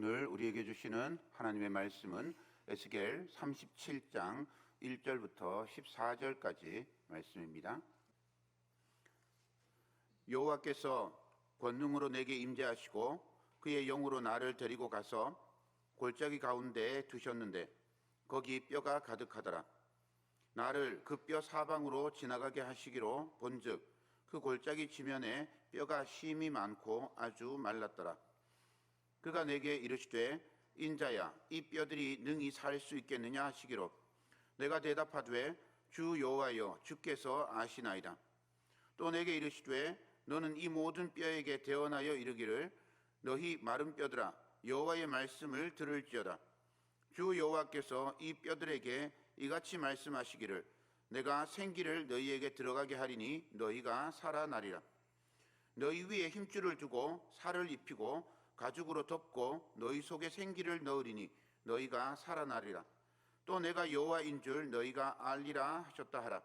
오늘 우리에게 주시는 하나님의 말씀은 에스겔 37장 1절부터 14절까지 말씀입니다. 여호와께서 권능으로 내게 임재하시고 그의 영으로 나를 데리고 가서 골짜기 가운데에 두셨는데 거기 뼈가 가득하더라. 나를 그 뼈 사방으로 지나가게 하시기로 본즉 그 골짜기 지면에 뼈가 심이 많고 아주 말랐더라. 그가 내게 이르시되 인자야 이 뼈들이 능히 살 수 있겠느냐 하시기로 내가 대답하되 주 여호와여 주께서 아시나이다. 또 내게 이르시되 너는 이 모든 뼈에게 대언하여 이르기를 너희 마른 뼈들아 여호와의 말씀을 들을지어다. 주 여호와께서 이 뼈들에게 이같이 말씀하시기를 내가 생기를 너희에게 들어가게 하리니 너희가 살아나리라. 너희 위에 힘줄을 두고 살을 입히고 가죽으로 덮고 너희 속에 생기를 넣으리니 너희가 살아나리라. 또 내가 여호와인 줄 너희가 알리라 하셨다 하라.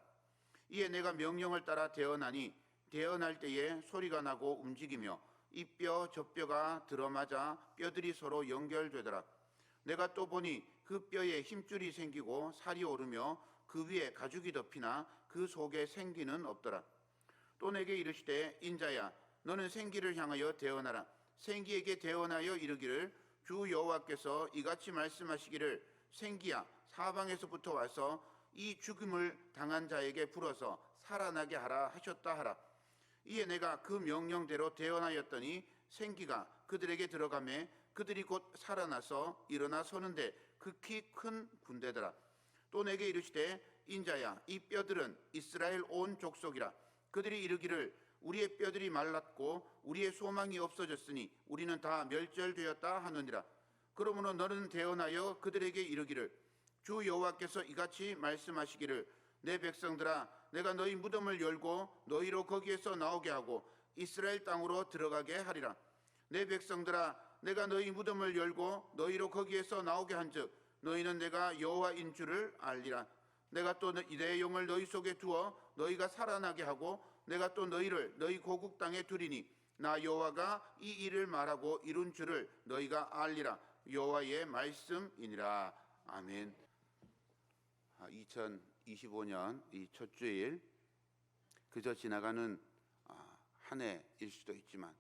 이에 내가 명령을 따라 대언하니 대언할 때에 소리가 나고 움직이며 이 뼈 저 뼈가 들어맞아 뼈들이 서로 연결되더라. 내가 또 보니 그 뼈에 힘줄이 생기고 살이 오르며 그 위에 가죽이 덮이나 그 속에 생기는 없더라. 또 내게 이르시되 인자야 너는 생기를 향하여 대언하라. 생기에게 대언하여 이르기를 주 여호와께서 이같이 말씀하시기를 생기야 사방에서부터 와서 이 죽음을 당한 자에게 불어서 살아나게 하라 하셨다 하라. 이에 내가 그 명령대로 대언하였더니 생기가 그들에게 들어가매 그들이 곧 살아나서 일어나 서는데 극히 큰 군대더라. 또 내게 이르시되 인자야 이 뼈들은 이스라엘 온 족속이라 그들이 이르기를 우리의 뼈들이 말랐고 우리의 소망이 없어졌으니 우리는 다 멸절되었다 하느니라. 그러므로 너는 대언하여 그들에게 이르기를 주 여호와께서 이같이 말씀하시기를 내 백성들아 내가 너희 무덤을 열고 너희로 거기에서 나오게 하고 이스라엘 땅으로 들어가게 하리라. 내 백성들아 내가 너희 무덤을 열고 너희로 거기에서 나오게 한즉 너희는 내가 여호와인 줄을 알리라. 내가 또내 영을 너희 속에 두어 너희가 살아나게 하고 내가 또 너희를 너희 고국 땅에 두리니 나 여호와가 이 일을 말하고 이룬 줄을 너희가 알리라. 여호와의 말씀이니라. 아멘. 2025년 이 첫 주일 그저 지나가는 아, 한 해일 수도 있지만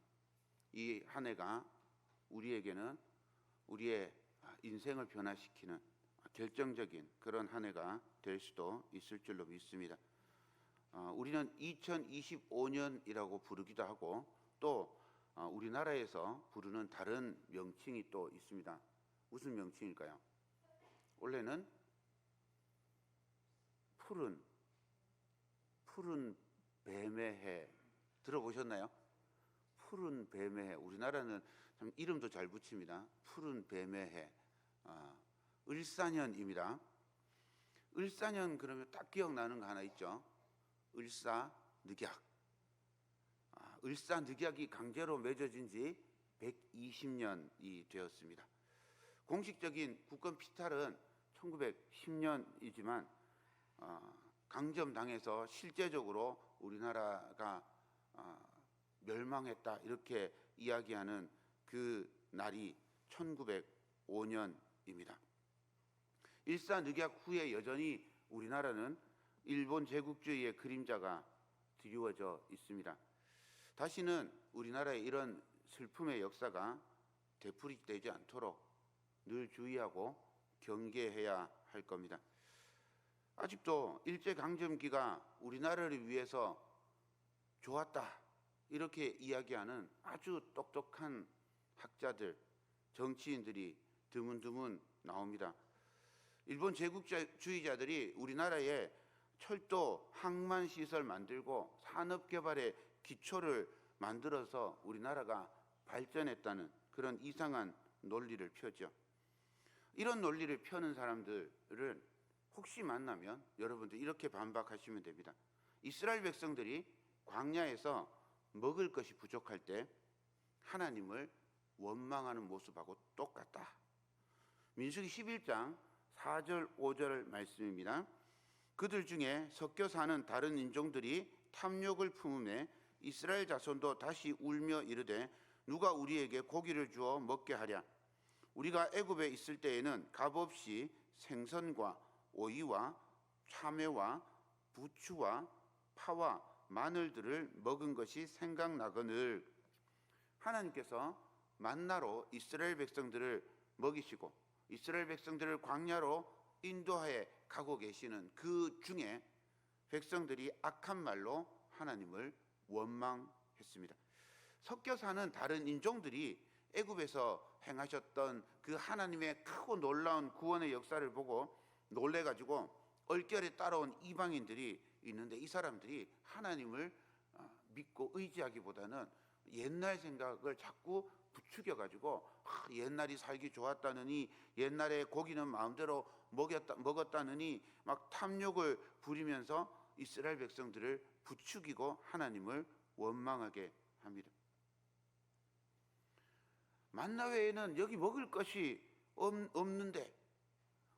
이 한 해가 우리에게는 우리의 인생을 변화시키는 결정적인 그런 한 해가 될 수도 있을 줄로 믿습니다. 어, 우리는 2025년이라고 부르기도 하고 또 어, 우리나라에서 부르는 다른 명칭이 또 있습니다. 무슨 명칭일까요? 원래는 푸른 푸른 뱀의 해 들어보셨나요? 푸른 뱀의 해 우리나라는 참 이름도 잘 붙입니다. 푸른 뱀의 해 아, 을사년입니다. 을사년 그러면 딱 기억나는 거 하나 있죠. 을사늑약. 아, 을사늑약이 강제로 맺어진 지 120년이 되었습니다. 공식적인 국권 피탈은 1910년이지만 어, 강점당해서 실제적으로 우리나라가 어, 멸망했다 이렇게 이야기하는 그 날이 1905년입니다. 일사늑약 후에 여전히 우리나라는 일본 제국주의의 그림자가 드리워져 있습니다. 다시는 우리나라의 이런 슬픔의 역사가 되풀이되지 않도록 늘 주의하고 경계해야 할 겁니다. 아직도 일제 강점기가 우리나라를 위해서 좋았다 이렇게 이야기하는 아주 똑똑한 학자들, 정치인들이 드문드문 나옵니다. 일본 제국주의자들이 우리나라에 철도, 항만 시설 만들고 산업 개발의 기초를 만들어서 우리나라가 발전했다는 그런 이상한 논리를 펴죠. 이런 논리를 펴는 사람들을 혹시 만나면 여러분들 이렇게 반박하시면 됩니다. 이스라엘 백성들이 광야에서 먹을 것이 부족할 때 하나님을 원망하는 모습하고 똑같다. 민수기 11장 4절 5절 말씀입니다. 그들 중에 섞여 사는 다른 인종들이 탐욕을 품음에 이스라엘 자손도 다시 울며 이르되 누가 우리에게 고기를 주어 먹게 하랴? 우리가 애굽에 있을 때에는 값없이 생선과 오이와 참외와 부추와 파와 마늘들을 먹은 것이 생각나거늘. 하나님께서 만나로 이스라엘 백성들을 먹이시고 이스라엘 백성들을 광야로 인도하에 가고 계시는 그 중에 백성들이 악한 말로 하나님을 원망했습니다. 섞여 사는 다른 인종들이 애굽에서 행하셨던 그 하나님의 크고 놀라운 구원의 역사를 보고 놀래 가지고 얼결에 따라온 이방인들이 있는데 이 사람들이 하나님을 어, 믿고 의지하기보다는 옛날 생각을 자꾸 부추겨 가지고 아, 옛날이 살기 좋았다느니 옛날에 고기는 마음대로 먹였다, 먹었다느니 막 탐욕을 부리면서 이스라엘 백성들을 부추기고 하나님을 원망하게 합니다. 만나 외에는 여기 먹을 것이 없, 없는데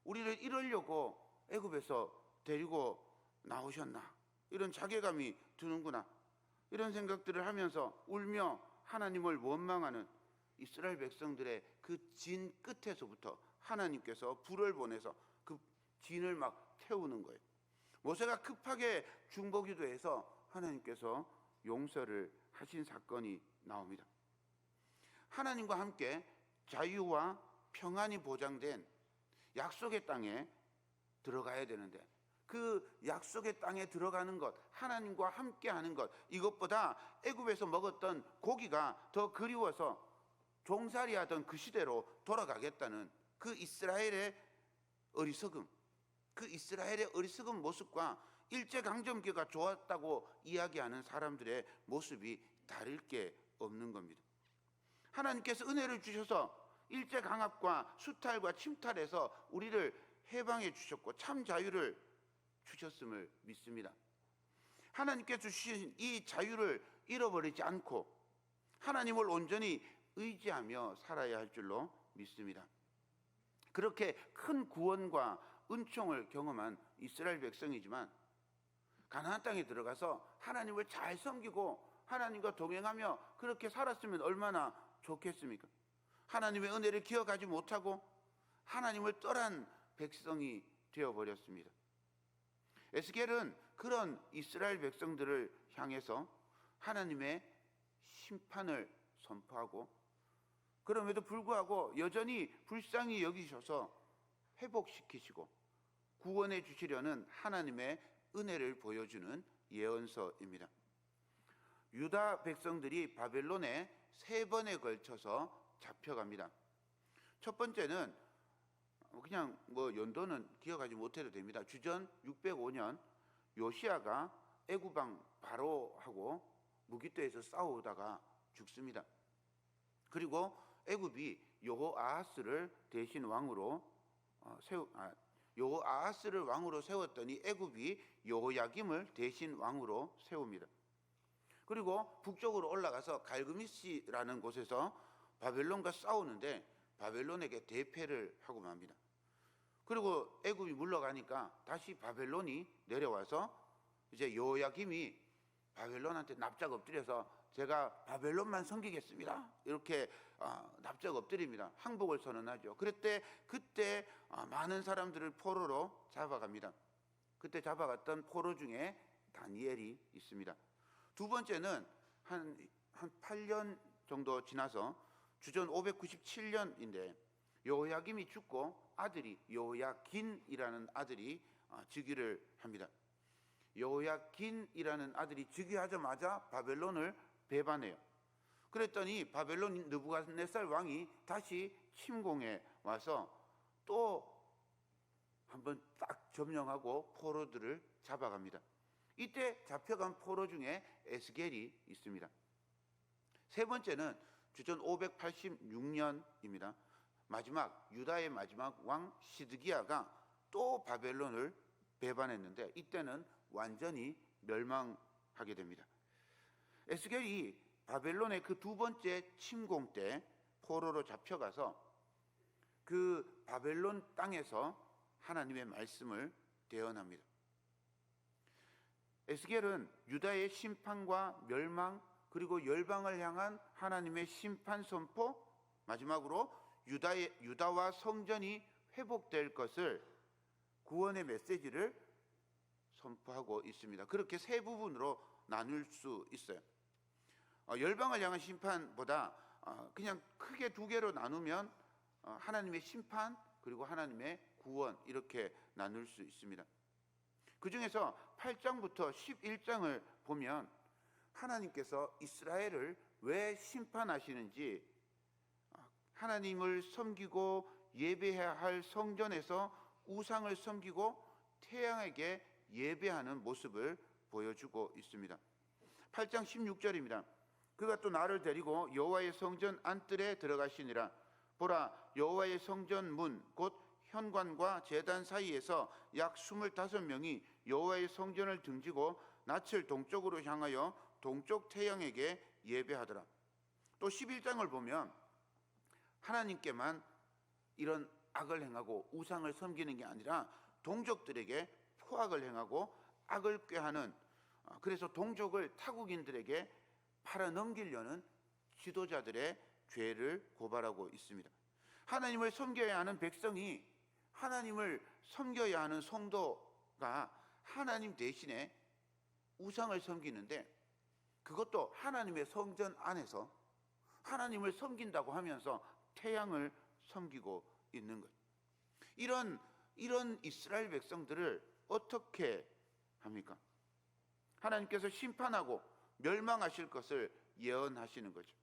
우리를 이러려고 애굽에서 데리고 나오셨나 이런 자괴감이 드는구나 이런 생각들을 하면서 울며 하나님을 원망하는 이스라엘 백성들의 그 진 끝에서부터 하나님께서 불을 보내서 그 진을 막 태우는 거예요. 모세가 급하게 중보기도해서 하나님께서 용서를 하신 사건이 나옵니다. 하나님과 함께 자유와 평안이 보장된 약속의 땅에 들어가야 되는데 그 약속의 땅에 들어가는 것, 하나님과 함께 하는 것, 이것보다 애굽에서 먹었던 고기가 더 그리워서 종살이 하던 그 시대로 돌아가겠다는 그 이스라엘의 어리석음, 그 이스라엘의 어리석은 모습과 일제강점기가 좋았다고 이야기하는 사람들의 모습이 다를 게 없는 겁니다. 하나님께서 은혜를 주셔서 일제강압과 수탈과 침탈에서 우리를 해방해 주셨고 참 자유를 주셨음을 믿습니다. 하나님께 주신 이 자유를 잃어버리지 않고 하나님을 온전히 의지하며 살아야 할 줄로 믿습니다. 그렇게 큰 구원과 은총을 경험한 이스라엘 백성이지만 가나안 땅에 들어가서 하나님을 잘 섬기고 하나님과 동행하며 그렇게 살았으면 얼마나 좋겠습니까? 하나님의 은혜를 기억하지 못하고 하나님을 떠난 백성이 되어 버렸습니다. 에스겔은 그런 이스라엘 백성들을 향해서 하나님의 심판을 선포하고 그럼에도 불구하고 여전히 불쌍히 여기셔서 회복시키시고 구원해 주시려는 하나님의 은혜를 보여주는 예언서입니다. 유다 백성들이 바벨론에 세 번에 걸쳐서 잡혀갑니다. 첫 번째는 그냥 뭐 연도는 기억하지 못해도 됩니다. 주전 605년 요시아가 애구방 바로하고 무기토에서 싸우다가 죽습니다. 그리고 애굽이 여호아하스를 대신 왕으로 어, 세우 아, 여호아하스를 왕으로 세웠더니 애굽이 여호야김을 대신 왕으로 세웁니다. 그리고 북쪽으로 올라가서 갈그미시라는 곳에서 바벨론과 싸우는데 바벨론에게 대패를 하고 맙니다. 그리고 애굽이 물러가니까 다시 바벨론이 내려와서 이제 여호야김이 바벨론한테 납작 엎드려서 제가 바벨론만 섬기겠습니다. 이렇게 어, 납작 엎드립니다. 항복을 선언하죠. 그때 그때 어, 많은 사람들을 포로로 잡아갑니다. 그때 잡아갔던 포로 중에 다니엘이 있습니다. 두 번째는 한, 한 8년 정도 지나서 주전 597년인데 여호야김이 죽고 아들이 여호야긴이라는 아들이 어, 즉위를 합니다. 여호야긴이라는 아들이 즉위하자마자 바벨론을 배반해요. 그랬더니 바벨론 느부갓네살 왕이 다시 침공해 와서 또 한번 딱 점령하고 포로들을 잡아갑니다. 이때 잡혀간 포로 중에 에스겔이 있습니다. 세 번째는 주전 586년입니다. 마지막 유다의 마지막 왕 시드기야가 또 바벨론을 배반했는데 이때는 완전히 멸망하게 됩니다. 에스겔이 바벨론의 그 두 번째 침공 때 포로로 잡혀가서 그 바벨론 땅에서 하나님의 말씀을 대언합니다. 에스겔은 유다의 심판과 멸망 그리고 열방을 향한 하나님의 심판 선포 마지막으로 유다의, 유다와 성전이 회복될 것을 구원의 메시지를 선포하고 있습니다. 그렇게 세 부분으로 나눌 수 있어요. 어, 열방을 향한 심판보다 어, 그냥 크게 두 개로 나누면 어, 하나님의 심판 그리고 하나님의 구원 이렇게 나눌 수 있습니다. 그 중에서 8장부터 11장을 보면 하나님께서 이스라엘을 왜 심판하시는지 어, 하나님을 섬기고 예배해야 할 성전에서 우상을 섬기고 태양에게 예배하는 모습을 보여주고 있습니다. 8장 16절입니다. 그가 또 나를 데리고 여호와의 성전 안뜰에 들어가시니라 보라 여호와의 성전 문 곧 현관과 제단 사이에서 약 25명이 여호와의 성전을 등지고 낯을 동쪽으로 향하여 동쪽 태양에게 예배하더라. 또 11장을 보면 하나님께만 이런 악을 행하고 우상을 섬기는 게 아니라 동족들에게 포악을 행하고 악을 꾀하는 어, 그래서 동족을 타국인들에게 팔아 넘기려는 지도자들의 죄를 고발하고 있습니다. 하나님을 섬겨야 하는 백성이 하나님을 섬겨야 하는 성도가 하나님 대신에 우상을 섬기는데 그것도 하나님의 성전 안에서 하나님을 섬긴다고 하면서 태양을 섬기고 있는 것. 이런 이런 이스라엘 백성들을 어떻게 합니까? 하나님께서 심판하고 멸망하실 것을 예언하시는 거죠.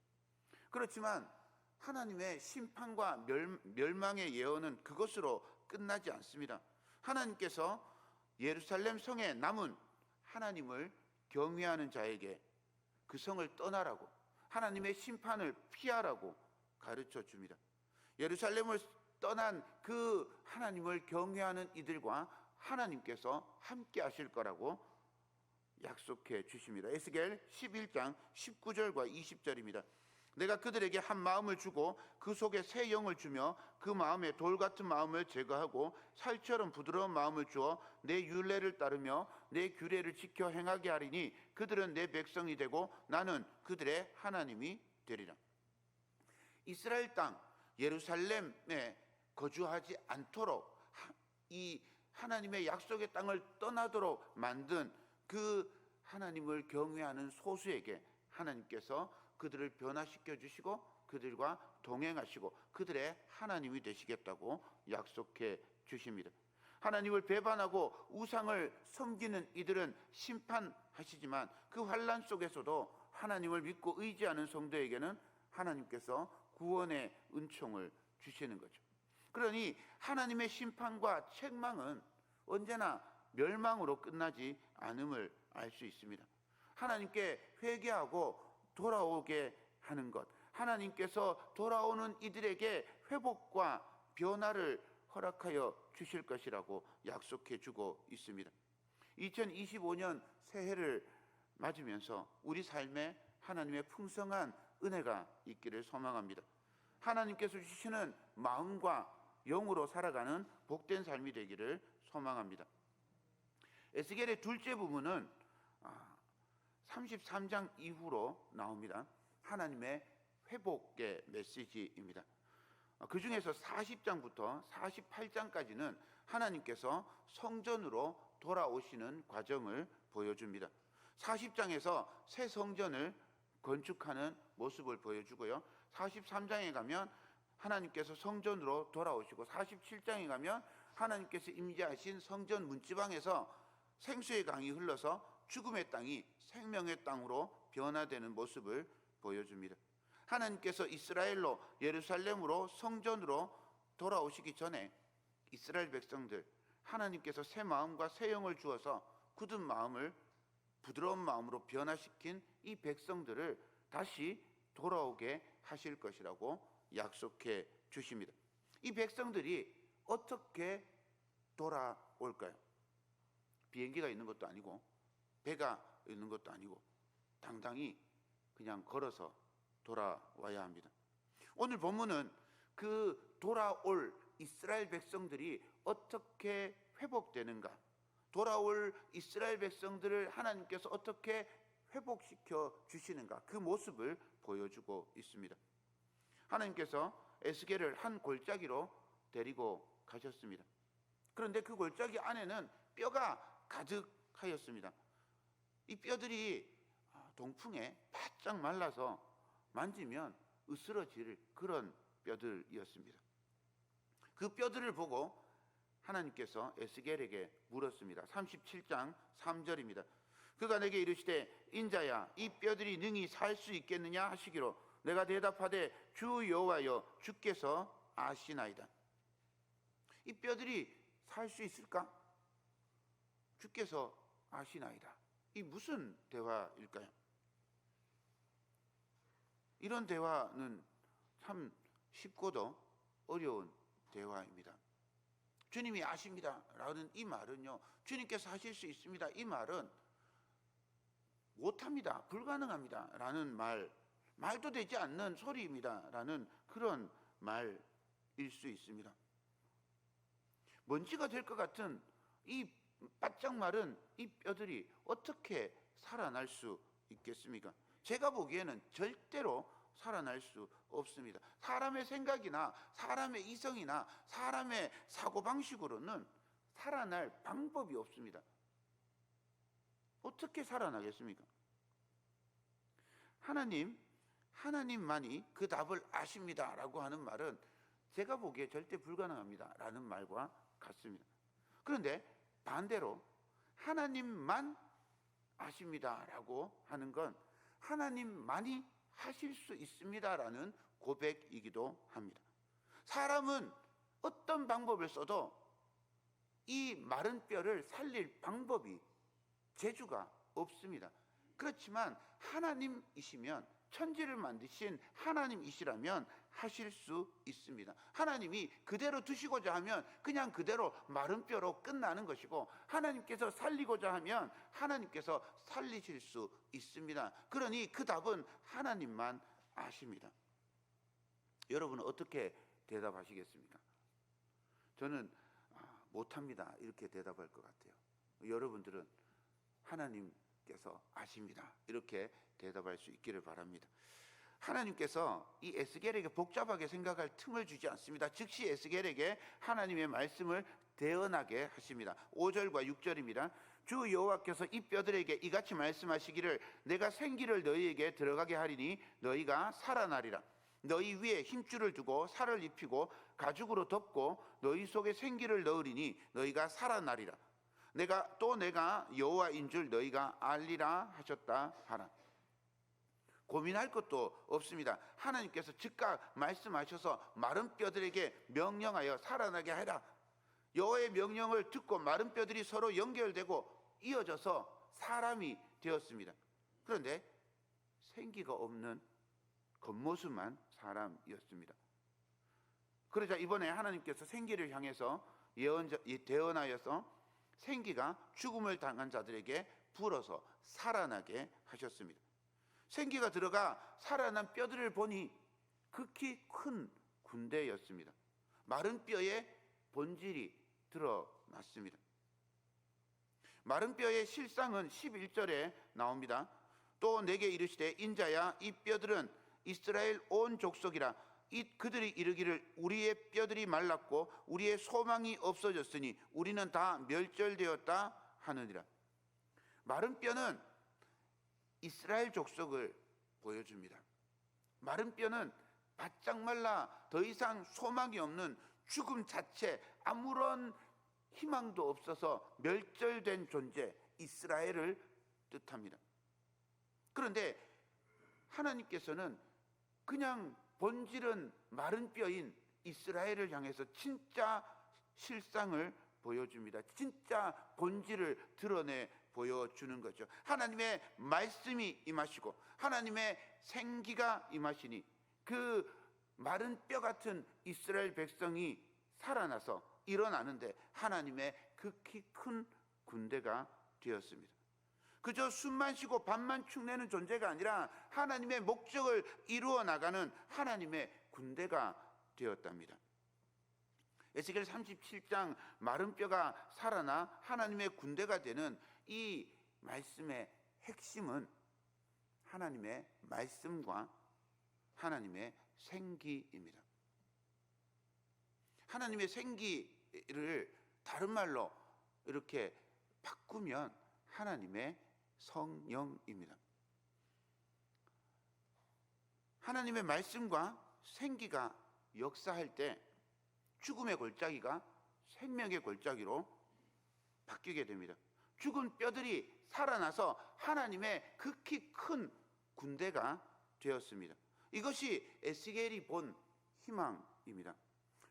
그렇지만 하나님의 심판과 멸, 멸망의 예언은 그것으로 끝나지 않습니다. 하나님께서 예루살렘 성에 남은 하나님을 경외하는 자에게 그 성을 떠나라고 하나님의 심판을 피하라고 가르쳐 줍니다. 예루살렘을 떠난 그 하나님을 경외하는 이들과 하나님께서 함께 하실 거라고 약속해 주십니다. 에스겔 11장 19절과 20절입니다. 내가 그들에게 한 마음을 주고 그 속에 새 영을 주며 그 마음에 돌 같은 마음을 제거하고 살처럼 부드러운 마음을 주어 내 율례를 따르며 내 규례를 지켜 행하게 하리니 그들은 내 백성이 되고 나는 그들의 하나님이 되리라. 이스라엘 땅 예루살렘에 거주하지 않도록 이 하나님의 약속의 땅을 떠나도록 만든 그 하나님을 경외하는 소수에게 하나님께서 그들을 변화시켜 주시고 그들과 동행하시고 그들의 하나님이 되시겠다고 약속해 주십니다. 하나님을 배반하고 우상을 섬기는 이들은 심판하시지만 그 환란 속에서도 하나님을 믿고 의지하는 성도에게는 하나님께서 구원의 은총을 주시는 거죠. 그러니 하나님의 심판과 책망은 언제나 멸망으로 끝나지 않음을 알 수 있습니다. 하나님께 회개하고 돌아오게 하는 것. 하나님께서 돌아오는 이들에게 회복과 변화를 허락하여 주실 것이라고 약속해 주고 있습니다. 2025년 새해를 맞으면서 우리 삶에 하나님의 풍성한 은혜가 있기를 소망합니다. 하나님께서 주시는 마음과 영으로 살아가는 복된 삶이 되기를 소망합니다. 에스겔의 둘째 부분은 33장 이후로 나옵니다. 하나님의 회복의 메시지입니다. 그 중에서 40장부터 48장까지는 하나님께서 성전으로 돌아오시는 과정을 보여줍니다. 40장에서 새 성전을 건축하는 모습을 보여주고요. 43장에 가면 하나님께서 성전으로 돌아오시고 47장에 가면 하나님께서 임재하신 성전 문지방에서 생수의 강이 흘러서 죽음의 땅이 생명의 땅으로 변화되는 모습을 보여줍니다. 하나님께서 이스라엘로 예루살렘으로 성전으로 돌아오시기 전에 이스라엘 백성들 하나님께서 새 마음과 새 영을 주어서 굳은 마음을 부드러운 마음으로 변화시킨 이 백성들을 다시 돌아오게 하실 것이라고 약속해 주십니다. 이 백성들이 어떻게 돌아올까요? 비행기가 있는 것도 아니고 배가 있는 것도 아니고 당당히 그냥 걸어서 돌아와야 합니다. 오늘 본문은 그 돌아올 이스라엘 백성들이 어떻게 회복되는가? 돌아올 이스라엘 백성들을 하나님께서 어떻게 회복시켜 주시는가? 그 모습을 보여주고 있습니다. 하나님께서 에스겔을 한 골짜기로 데리고 가셨습니다. 그런데 그 골짜기 안에는 뼈가 가득하였습니다. 이 뼈들이 아, 동풍에 바짝 말라서 만지면 으스러질 그런 뼈들이었습니다. 그 뼈들을 보고 하나님께서 에스겔에게 물었습니다. 37장 3절입니다. 그가 내게 이르시되 인자야 이 뼈들이 능히 살 수 있겠느냐 하시기로 내가 대답하되 주 여호와여 주께서 아시나이다. 이 뼈들이 살 수 있을까? 주께서 아시나이다. 이 무슨 대화일까요? 이런 대화는 참 쉽고도 어려운 대화입니다. 주님이 아십니다. 라는 이 말은요, 주님께서 하실 수 있습니다. 이 말은 못합니다. 불가능합니다. 라는 말, 말도 되지 않는 소리입니다. 라는 그런 말일 수 있습니다. 먼지가 될 것 같은 이 바짝 마른 이 뼈들이 어떻게 살아날 수 있겠습니까? 제가 보기에는 절대로 살아날 수 없습니다. 사람의 생각이나 사람의 이성이나 사람의 사고방식으로는 살아날 방법이 없습니다. 어떻게 살아나겠습니까? 하나님, 하나님만이 그 답을 아십니다. 라고 하는 말은 제가 보기에 절대 불가능합니다. 라는 말과 같습니다. 그런데 반대로 하나님만 아십니다. 라고 하는 건 하나님만이 하실 수 있습니다라는 고백이기도 합니다. 사람은 어떤 방법을 써도 이 마른 뼈를 살릴 방법이 재주가 없습니다. 그렇지만 하나님이시면 천지를 만드신 하나님이시라면 하실 수 있습니다. 하나님이 그대로 두시고자 하면 그냥 그대로 마른 뼈로 끝나는 것이고 하나님께서 살리고자 하면 하나님께서 살리실 수 있습니다. 그러니 그 답은 하나님만 아십니다. 여러분은 어떻게 대답하시겠습니까? 저는 아, 못합니다. 이렇게 대답할 것 같아요. 여러분들은 하나님께서 아십니다. 이렇게 대답할 수 있기를 바랍니다. 하나님께서 이 에스겔에게 복잡하게 생각할 틈을 주지 않습니다. 즉시 에스겔에게 하나님의 말씀을 대언하게 하십니다. 5절과 6절입니다. 주 여호와께서 이 뼈들에게 이같이 말씀하시기를 내가 생기를 너희에게 들어가게 하리니 너희가 살아나리라. 너희 위에 힘줄을 두고 살을 입히고 가죽으로 덮고 너희 속에 생기를 넣으리니 너희가 살아나리라. 내가 또 내가 여호와인 줄 너희가 알리라 하셨다 하라. 고민할 것도 없습니다. 하나님께서 즉각 말씀하셔서 마른 뼈들에게 명령하여 살아나게 하라. 여호와의 명령을 듣고 마른 뼈들이 서로 연결되고 이어져서 사람이 되었습니다. 그런데 생기가 없는 겉모습만 사람이었습니다. 그러자 이번에 하나님께서 생기를 향해서 예언 대언하여서 생기가 죽음을 당한 자들에게 불어서 살아나게 하셨습니다. 생기가 들어가 살아난 뼈들을 보니 극히 큰 군대였습니다. 마른 뼈에 본질이 드러났습니다. 마른 뼈의 실상은 11절에 나옵니다. 또 내게 이르시되 인자야 이 뼈들은 이스라엘 온 족속이라 이 그들이 이르기를 우리의 뼈들이 말랐고 우리의 소망이 없어졌으니 우리는 다 멸절되었다 하느니라. 마른 뼈는 이스라엘 족속을 보여줍니다. 마른 뼈는 바짝 말라 더 이상 소망이 없는 죽음 자체 아무런 희망도 없어서 멸절된 존재 이스라엘을 뜻합니다. 그런데 하나님께서는 그냥 본질은 마른 뼈인 이스라엘을 향해서 진짜 실상을 보여줍니다. 진짜 본질을 드러내 보여주는 거죠. 하나님의 말씀이 임하시고 하나님의 생기가 임하시니 그 마른 뼈 같은 이스라엘 백성이 살아나서 일어나는데 하나님의 극히 큰 군대가 되었습니다. 그저 숨만 쉬고 밥만 축내는 존재가 아니라 하나님의 목적을 이루어 나가는 하나님의 군대가 되었답니다. 에스겔 37장 마른 뼈가 살아나 하나님의 군대가 되는 이 말씀의 핵심은 하나님의 말씀과 하나님의 생기입니다. 하나님의 생기를 다른 말로 이렇게 바꾸면 하나님의 성령입니다. 하나님의 말씀과 생기가 역사할 때 죽음의 골짜기가 생명의 골짜기로 바뀌게 됩니다. 죽은 뼈들이 살아나서 하나님의 극히 큰 군대가 되었습니다. 이것이 에스겔이 본 희망입니다.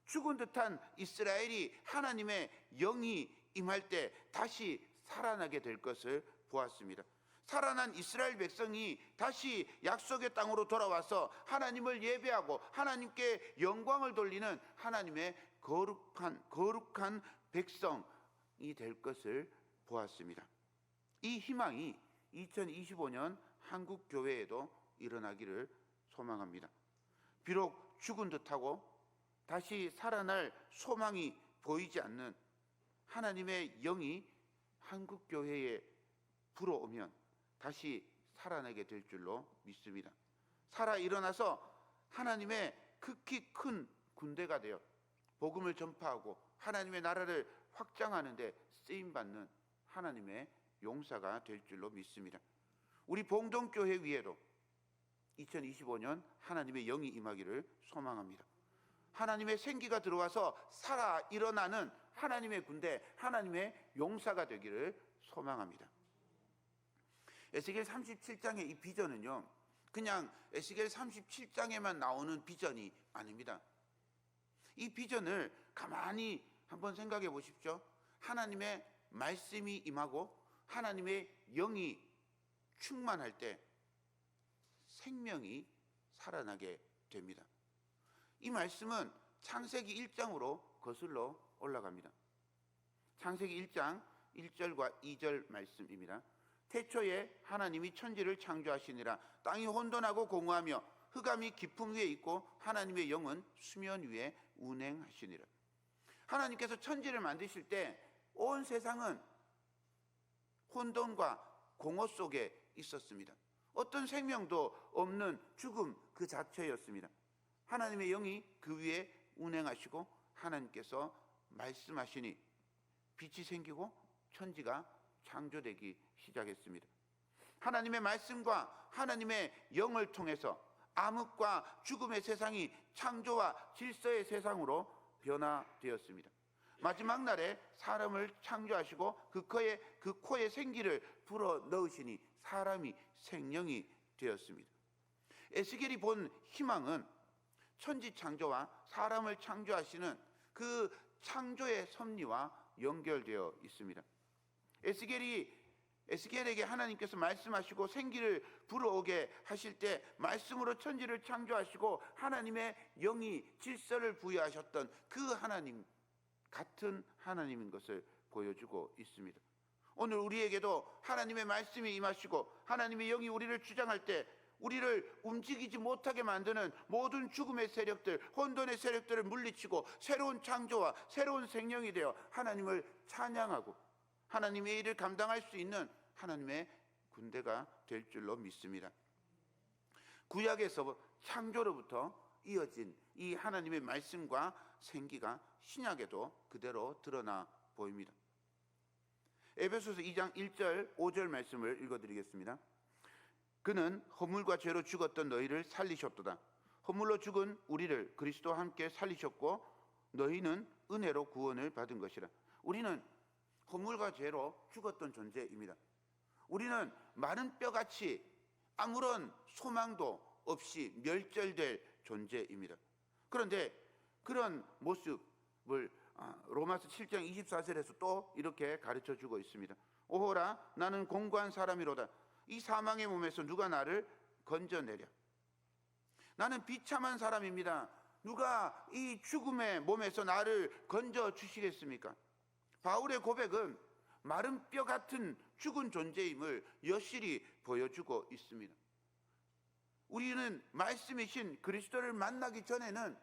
죽은 듯한 이스라엘이 하나님의 영이 임할 때 다시 살아나게 될 것을 보았습니다. 살아난 이스라엘 백성이 다시 약속의 땅으로 돌아와서 하나님을 예배하고 하나님께 영광을 돌리는 하나님의 거룩한 거룩한 백성이 될 것을 보았습니다. 이 희망이 2025년 한국 교회에도 일어나기를 소망합니다. 비록 죽은 듯하고 다시 살아날 소망이 보이지 않는 하나님의 영이 한국 교회에 불어오면 다시 살아나게 될 줄로 믿습니다. 살아 일어나서 하나님의 극히 큰 군대가 되어 복음을 전파하고 하나님의 나라를 확장하는 데 쓰임 받는 하나님의 용사가 될 줄로 믿습니다. 우리 봉동교회 위에도 2025년 하나님의 영이 임하기를 소망합니다. 하나님의 생기가 들어와서 살아 일어나는 하나님의 군대, 하나님의 용사가 되기를 소망합니다. 에스겔 37장의 이 비전은요. 그냥 에스겔 37장에만 나오는 비전이 아닙니다. 이 비전을 가만히 한번 생각해 보십시오. 하나님의 말씀이 임하고 하나님의 영이 충만할 때 생명이 살아나게 됩니다. 이 말씀은 창세기 1장으로 거슬러 올라갑니다. 창세기 1장 1절과 2절 말씀입니다. 태초에 하나님이 천지를 창조하시니라 땅이 혼돈하고 공허하며 흑암이 깊음 위에 있고 하나님의 영은 수면 위에 운행하시니라. 하나님께서 천지를 만드실 때 온 세상은 혼돈과 공허 속에 있었습니다. 어떤 생명도 없는 죽음 그 자체였습니다. 하나님의 영이 그 위에 운행하시고 하나님께서 말씀하시니 빛이 생기고 천지가 창조되기 시작했습니다. 하나님의 말씀과 하나님의 영을 통해서 암흑과 죽음의 세상이 창조와 질서의 세상으로 변화되었습니다. 마지막 날에 사람을 창조하시고 그 코에 그 코에 생기를 불어 넣으시니 사람이 생명이 되었습니다. 에스겔이 본 희망은 천지 창조와 사람을 창조하시는 그 창조의 섭리와 연결되어 있습니다. 에스겔이 에스겔에게 하나님께서 말씀하시고 생기를 불어오게 하실 때 말씀으로 천지를 창조하시고 하나님의 영이 질서를 부여하셨던 그 하나님 같은 하나님인 것을 보여주고 있습니다. 오늘 우리에게도 하나님의 말씀이 임하시고 하나님의 영이 우리를 주장할 때 우리를 움직이지 못하게 만드는 모든 죽음의 세력들, 혼돈의 세력들을 물리치고 새로운 창조와 새로운 생명이 되어 하나님을 찬양하고 하나님의 일을 감당할 수 있는 하나님의 군대가 될 줄로 믿습니다. 구약에서 창조로부터 이어진 이 하나님의 말씀과 생기가 신약에도 그대로 드러나 보입니다. 에베소서 2장 1절 5절 말씀을 읽어 드리겠습니다. 그는 허물과 죄로 죽었던 너희를 살리셨도다. 허물로 죽은 우리를 그리스도와 함께 살리셨고 너희는 은혜로 구원을 받은 것이라. 우리는 허물과 죄로 죽었던 존재입니다. 우리는 마른 뼈같이 아무런 소망도 없이 멸절될 존재입니다. 그런데 그런 모습을 아, 로마서 7장 24절에서 또 이렇게 가르쳐 주고 있습니다. 오호라 나는 공고한 사람이로다. 이 사망의 몸에서 누가 나를 건져내려? 나는 비참한 사람입니다. 누가 이 죽음의 몸에서 나를 건져 주시겠습니까? 바울의 고백은 마른 뼈 같은 죽은 존재임을 여실히 보여주고 있습니다. 우리는 말씀이신 그리스도를 만나기 전에는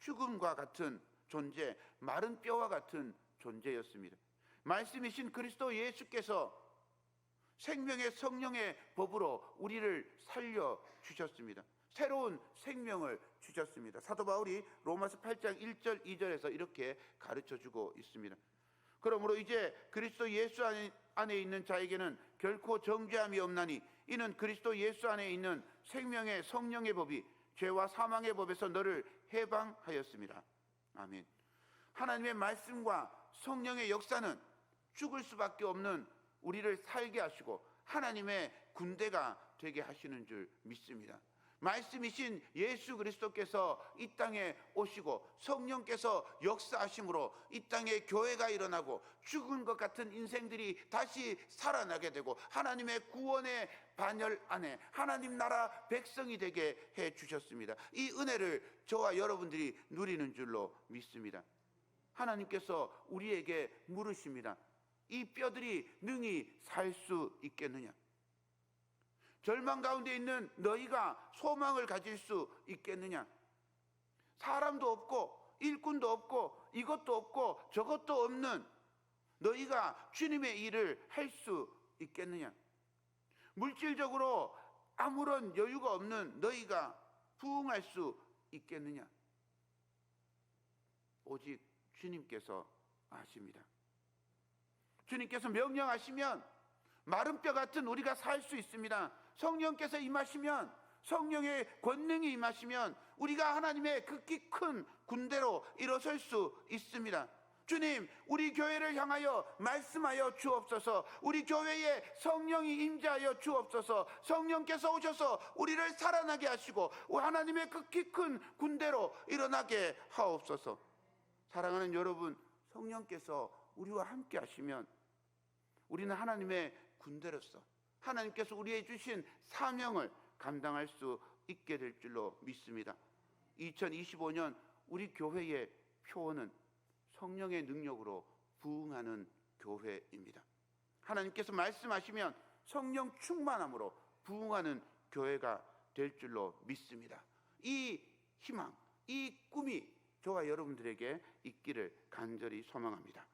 죽음과 같은 존재, 마른 뼈와 같은 존재였습니다. 말씀이신 그리스도 예수께서 생명의 성령의 법으로 우리를 살려 주셨습니다. 새로운 생명을 주셨습니다. 사도 바울이 로마서 8장 1절 2절에서 이렇게 가르쳐 주고 있습니다. 그러므로 이제 그리스도 예수 안에, 있는 자에게는 결코 정죄함이 없나니 이는 그리스도 예수 안에 있는 생명의 성령의 법이 죄와 사망의 법에서 너를 해방하였습니다. 아멘. 하나님의 말씀과 성령의 역사는 죽을 수밖에 없는 우리를 살게 하시고 하나님의 군대가 되게 하시는 줄 믿습니다. 말씀이신 예수 그리스도께서 이 땅에 오시고 성령께서 역사하심으로 이 땅에 교회가 일어나고 죽은 것 같은 인생들이 다시 살아나게 되고 하나님의 구원의 반열 안에 하나님 나라 백성이 되게 해 주셨습니다. 이 은혜를 저와 여러분들이 누리는 줄로 믿습니다. 하나님께서 우리에게 물으십니다. 이 뼈들이 능히 살 수 있겠느냐? 절망 가운데 있는 너희가 소망을 가질 수 있겠느냐? 사람도 없고 일꾼도 없고 이것도 없고 저것도 없는 너희가 주님의 일을 할 수 있겠느냐? 물질적으로 아무런 여유가 없는 너희가 부응할 수 있겠느냐? 오직 주님께서 아십니다. 주님께서 명령하시면 마른 뼈 같은 우리가 살 수 있습니다. 성령께서 임하시면 성령의 권능이 임하시면 우리가 하나님의 극히 큰 군대로 일어설 수 있습니다. 주님, 우리 교회를 향하여 말씀하여 주옵소서. 우리 교회에 성령이 임재하여 주옵소서. 성령께서 오셔서 우리를 살아나게 하시고 하나님의 극히 큰 군대로 일어나게 하옵소서. 사랑하는 여러분, 성령께서 우리와 함께 하시면 우리는 하나님의 군대로서 하나님께서 우리에게 주신 사명을 감당할 수 있게 될 줄로 믿습니다. 2025년 우리 교회의 표어는 성령의 능력으로 부응하는 교회입니다. 하나님께서 말씀하시면 성령 충만함으로 부응하는 교회가 될 줄로 믿습니다. 이 희망, 이 꿈이 저와 여러분들에게 있기를 간절히 소망합니다.